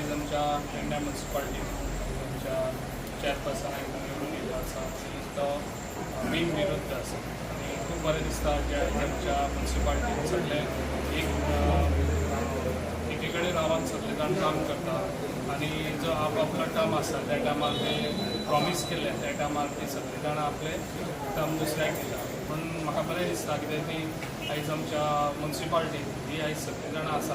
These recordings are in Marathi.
आयज आमच्या पेडण्या म्युन्सिपाल्टी आमच्या चेअरपर्सन आयज निवडून येयलो आसा आनी तो मेन विरुद्ध आसा आनी खूब बरें दिसता जे आयज आमच्या म्युन्सिपाल्टीन सगळे एक एके कडेन रावन सगळे जाण काम करता आनी जो आपआपलो टर्म आसा त्या टायमार ते प्रॉमीस केल्ले त्या टायमार ते सगळे जाण आपले टर्म दुसऱ्याक दिता पूण म्हाका बरें दिसता कित्याक ती आयज आमच्या म्युन्सिपाल्टीन ही आयज सगळीं जाणां आसा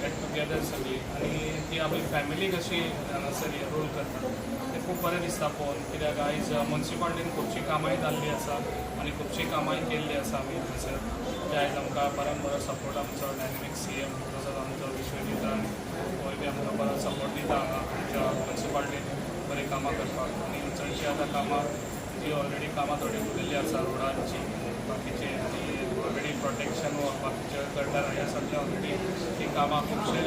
गेट टुगेदर सगळी. आनी ती आपली फॅमिली कशी हांगासर रोल करता तें खूब बरें दिसता पळोवन कित्याक आयज मुन्सिपाल्टीन खुबशीं कामांय जाल्लीं आसा आनी खुबशीं कामांय केल्लीं आसा आमी थंयसर ते आयज आमकां बऱ्यान बरो सपोर्ट आमचो डायनेमीक सी एम तसोच आमचो विश्वजीत आनी होय बी आमकां बरो सपोर्ट दिता. हांगा आमच्या मुन्सिपाल्टीन बरीं कामां करपाक आनी चडशीं आतां कामां जी ऑलरेडी कामां थोडी उरलेली आसा रोडांची बाकीचे आनी प्रोटेक्शन व बाकीचे गटर हे सगळे ऑलरेडी ती कामां खुबशे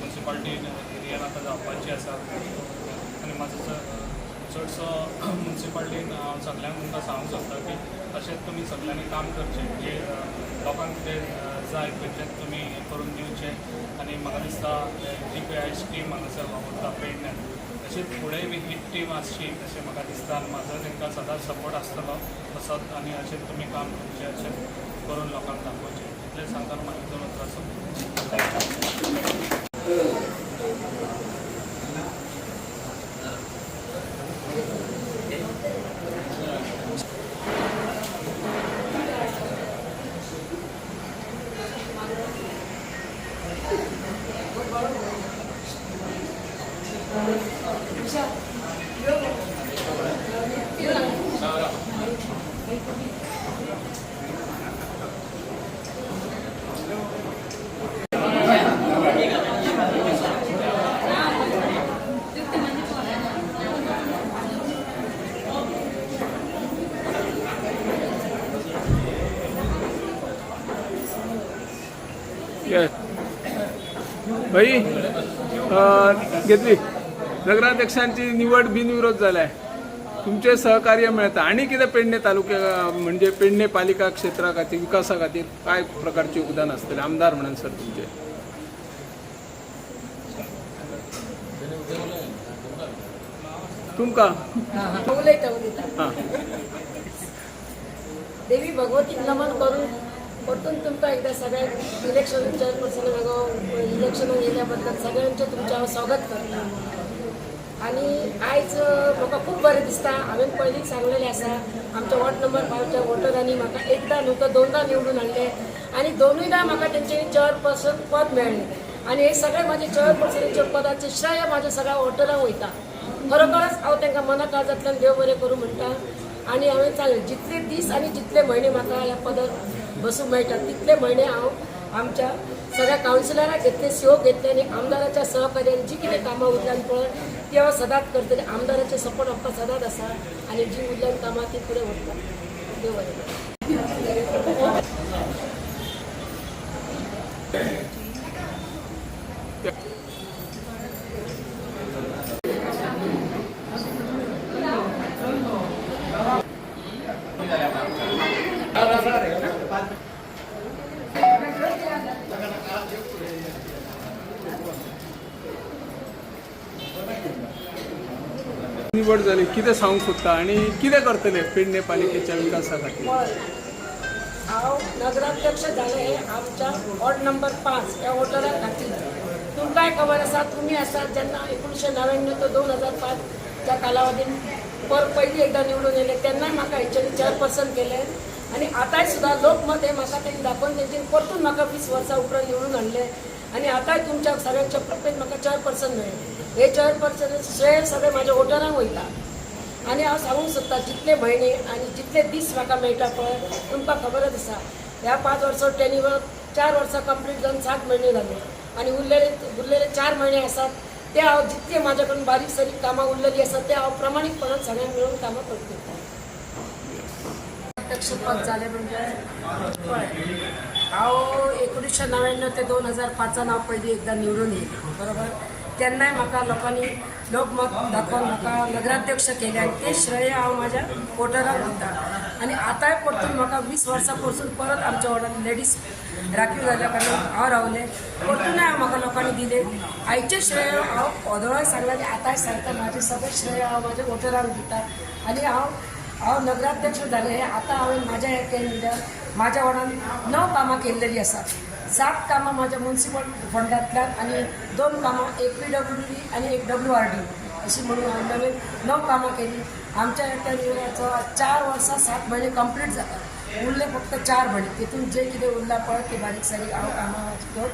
म्युन्सिपाल्टी एरियान आतां जावपाची आसा आनी म्हाजो चडसो म्युन्सिपाल्टीन हांव सगळ्यांक तुमकां सांगूंक सोदता की तशेंच तुमी सगळ्यांनी काम करचें. म्हणजे लोकांक कितें जाय पळय तुमी हें करून दिवचें आनी म्हाका दिसता जी पी आय टीम हांगासर वावरता पेडण्यान जे फुडें बी ही टीम आसची अशें म्हाका दिसता आनी म्हाजो तांकां सदांच सपोर्ट आसतलो तसोच आनी अशेंच तुमी काम करचें अशें करून लोकांक दाखोवचें इतलें सांगताना म्हाका दोन उतरां सोंपता Yes. भाई अ, घेतली नगराध्यक्षांची निवड बिनविरोध जाल्या तुमचे सहकार्य मेळटा आणि कितें पेडणे तालुक्या म्हणजे पेडणे पालिका क्षेत्रा खातीर विकासा खातीर काय प्रकारचे योगदान आसतलें आमदार म्हणून सर तुमचे. तुमकां? हां. देवी भगवतीक नमन करून परतून तुमकां एकदा सगळ्यांक इलेक्शन चेअरपर्सन इलेक्शनाक येयल्या सगळ्यांचें तुमचें हांव स्वागत करता. आनी आयज म्हाका खूब बरें दिसता. हांवें पयलींच सांगलेलें आसा आमच्या वॉर्ड नंबर फायवच्या वॉटरांनी म्हाका एकदां न्हू तर दोनदां निवडून हाडले आनी दोनूयदां म्हाका तेंचे चेअरपर्सन पद मेळ्ळें आनी हे सगळे म्हाजे चेअरपर्सनाच्या पदाचे श्रेय म्हाज्या सगळ्या वॉटरांक वयता खरोखरच हांव तांकां मना काळजांतल्यान देव बरें करूं म्हणटा आनी हांवें सांगलें जितले दीस आनी जितले म्हयने म्हाका ह्या पदार बसूंक मेळटा तितले म्हयने हांव आमच्या सगळ्या कावन्सिलराक घेतले सेव घेतले आनी आमदाराच्या सहकार्यान जी कितें कामां उरल्यान पळय ती सदात सदांच आमदाराचे सपोर्ट आमकां सदांच आसा आनी जी उरल्यान कामां ती फुडें व्हरता देव बरें निवड जाली कितें सांगूंक सोदता आणि कितें करतले पेडणे पालिकेच्या विकासा खातीर हांव नगराध्यक्ष जाले आमच्या वॉर्ड नंबर पांच ह्या वॉर्डारा खातीर तुमकांय खबर आसा तुमी आसात जेन्ना एकोणशे णव्याण्णव ते दोन हजार पांचच्या कालावधीन पर पयलीं एकदां निवडून येले तेन्नाय म्हाका हेंच्यांनी चेअरपर्सन केले. आनी आतांय सुद्दां लोकमत हे म्हाका तेंनी दाखोवन तेंच्यानी परतून म्हाका वीस वर्सां उपरांत निवडून हाडले आनी आतांय तुमच्या सगळ्यांच्या प्रत्येक म्हाका चार पर्सन मेळ्ळे हे चार पर्सन श्रेय सगळे माझ्या वोटरांक वयता आनी हांव सांगूंक सोदता जितले म्हयने आनी जितले दीस म्हाका मेळटा पळय तुमकां खबरच आसा ह्या पांच वर्सां टेनिवर चार वर्सां कंप्लीट जावन सात म्हयने जाले आनी उरलेले उरलेले चार म्हयने आसात ते हांव जितले म्हाजे कडेन बारीक सारीक कामां उरलेलीं आसात ते हांव प्रमाणीकपणान सगळ्यांक मेळून कामां करता अध्यक्ष पद म्हणजे? पळय हांव एकोणीसशे णव्याण्णव ते दोन हजार पांचान हांव पयलीं एकदां निवडून येयलें बरोबर? तेन्नाय म्हाका लोकांनी लोकमत दाखोवन म्हाका नगराध्यक्ष केले आनी ते श्रेय हांव म्हाज्या वोटरांक दिता आनी आतांय परतून म्हाका वीस वर्सां परसून परत आमच्या वार्डांत लेडीज राखीव जाल्या कारणान हांव रावलें परतूनय हांव म्हाका लोकांनी दिले. आयचे श्रेय हांव ओदोळाय सांगला आनी आतांय सांगता म्हाजे सगळे श्रेय हांव म्हाज्या वोटरांक दिता आनी हांव हांव नगराध्यक्ष जालें हें आतां हांवें म्हाज्या हे केलें म्हाज्या वाड्यान णव कामां केल्लेलीं आसात सात कामां माझ्या मुन्सिपल फंडांतल्यान आनी दोन कामां एक पी डब्ल्यू डी आनी एक डब्ल्यू आर डी. अशी म्हणून हांवें नवीन णव कामां केलीं. आमच्या त्या निर्णयाचं चार वर्षात सात महिने कंप्लीट जाता उरले फक्त चार महिने. तितून जे कितें उरलां पळय ते बारीक सारीक हांव कामां असतो.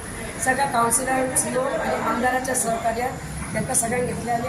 सगळ्या काउन्सिलर सी आनी आमदाराच्या सहकार्यान तांकां सगळ्यांक घेतले आनी